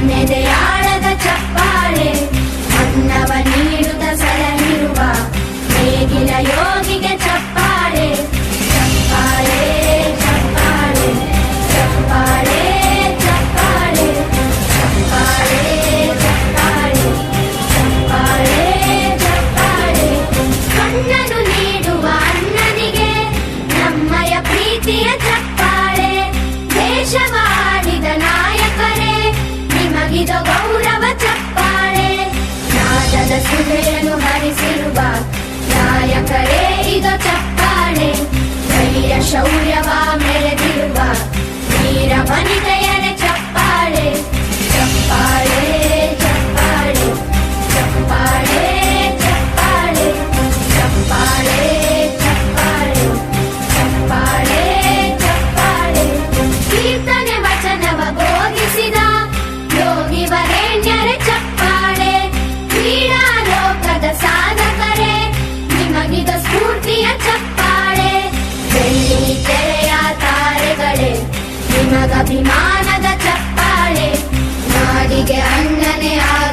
Sunday day. ಧರ್ಮದ ಸಾಧಕರೇ ನಿಮಗಿದ ಸ್ಫೂರ್ತಿಯ ಚಪ್ಪಾಳೆ. ಬೆಳ್ಳಿ ತೆರೆಯ ತಾರೆಗಳೇ ನಿಮಗಭಿಮಾನದ ಚಪ್ಪಾಳೆ. ನಾಡಿಗೆ ಅಣ್ಣನೇ ಆಗ